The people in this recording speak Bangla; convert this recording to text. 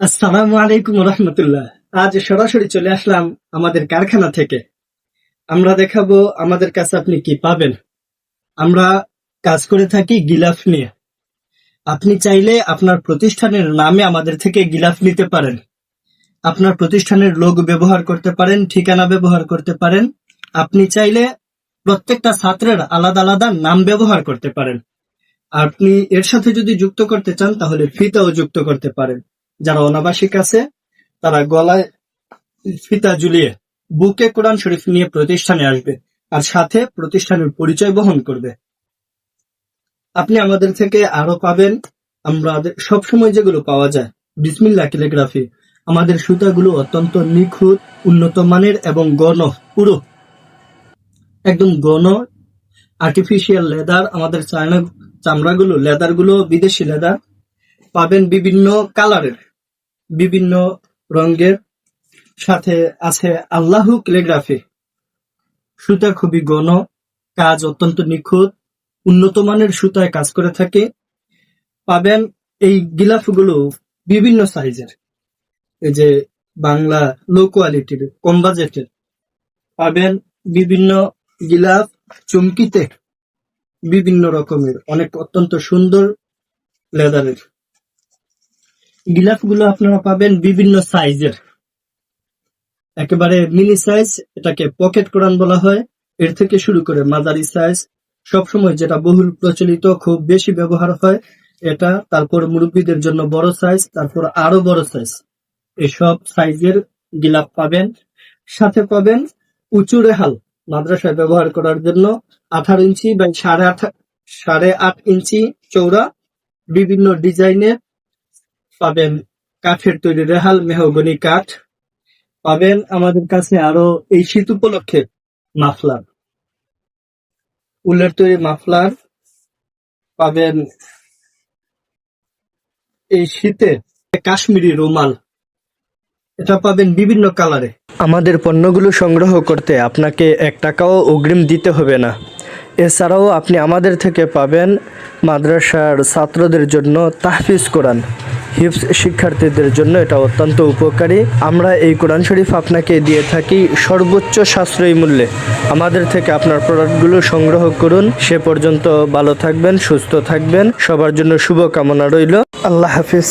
আসসালামু আলাইকুম রহমতুল্লাহ আজ সরাসরি চলে আসলাম আমাদের কারখানা থেকে। আমরা দেখাবো আমাদের কাছে আপনি কি পাবেন। আমরা কাজ করে থাকি গিলাফ নিয়ে। আপনি চাইলে আপনার প্রতিষ্ঠানের নামে আমাদের থেকে গিলাফ নিতে পারেন। আপনার প্রতিষ্ঠানের লোক ব্যবহার করতে পারেন, ঠিকানা ব্যবহার করতে পারেন। আপনি চাইলে প্রত্যেকটা ছাত্রের আলাদা আলাদা নাম ব্যবহার করতে পারেন। আপনি এর সাথে যদি যুক্ত করতে চান, তাহলে ফিতাও যুক্ত করতে পারেন। যারা অনাবাসিক আছে, তারা গলায় ফিতা ঝুলিয়ে বুকে কোরআন শরীফ নিয়ে প্রতিষ্ঠানে আসবে আর সাথে প্রতিষ্ঠানের পরিচয় বহন করবে। আপনি আমাদের থেকে আরও পাবেন। আমরা সবসময় যেগুলো পাওয়া যায়। বিসমিল্লা ক্যালিগ্রাফি। আমাদের সুতাগুলো অত্যন্ত নিখুঁত, উন্নত মানের এবং গণ, পুরো। একদম গণ আর্টিফিশিয়াল লেদার আমাদের চায়না চামড়াগুলো লেদারগুলো বিদেশি লেদার পাবেন বিভিন্ন কালারের বিভিন্ন রঙের সাথে আছে আল্লাহু ক্যালিগ্রাফি। সুতা খুবই ঘন, কাজ অত্যন্ত নিখুঁত, উন্নত মানের সুতায় কাজ করে থাকে। পাবেন এই গিলাফগুলো বিভিন্ন সাইজের। এই যে বাংলা লো কোয়ালিটির কম বাজেটের। পাবেন বিভিন্ন গিলাফ চুমকিতে বিভিন্ন রকমের, অনেক অত্যন্ত সুন্দর লেদারের। গিলাফগুলো আপনারা পাবেন বিভিন্ন সাইজের। একেবারে মিনি সাইজ এটাকে পকেট কোরআন বলা হয়। এর থেকে শুরু করে মাঝারি সাইজ সবসময় যেটা বহুল প্রচলিত, খুব বেশি ব্যবহার হয়, এটা তারপর মুরব্বীদের জন্য বড় সাইজ তারপর আরও বড় সাইজ এসব সাইজের গিলাফ পাবেন। সাথে পাবেন উঁচু রেহাল মাদ্রাসায় ব্যবহার করার জন্য আঠারো ইঞ্চি বা সাড়ে আট সাড়ে আট ইঞ্চি চৌড়া বিভিন্ন ডিজাইনের পাবেন কাঠের তৈরি রেহাল, মেহগনি কাঠ। পাবেন আমাদের কাছে আরও এই শীত উপলক্ষে মাফলার। উলের তৈরি মাফলার। পাবেন এই শীতে কাশ্মীরি রুমাল। এটা পাবেন বিভিন্ন কালারে। আমাদের পণ্যগুলো সংগ্রহ করতে আপনাকে এক টাকাও অগ্রিম দিতে হবে না। এছাড়াও আপনি আমাদের থেকে পাবেন মাদ্রাসার ছাত্রদের জন্য তাহফিজ কোরআন। হিফস শিক্ষার্থীদের জন্য এটা অত্যন্ত উপকারী। আমরা এই কোরআন শরীফ আপনাকে দিয়ে থাকি সর্বোচ্চ সাশ্রয়ী মূল্যে। আমাদের থেকে আপনার প্রোডাক্টগুলো সংগ্রহ করুন। সে পর্যন্ত ভালো থাকবেন, সুস্থ থাকবেন। সবার জন্য শুভকামনা রইল। আল্লাহ হাফিজ।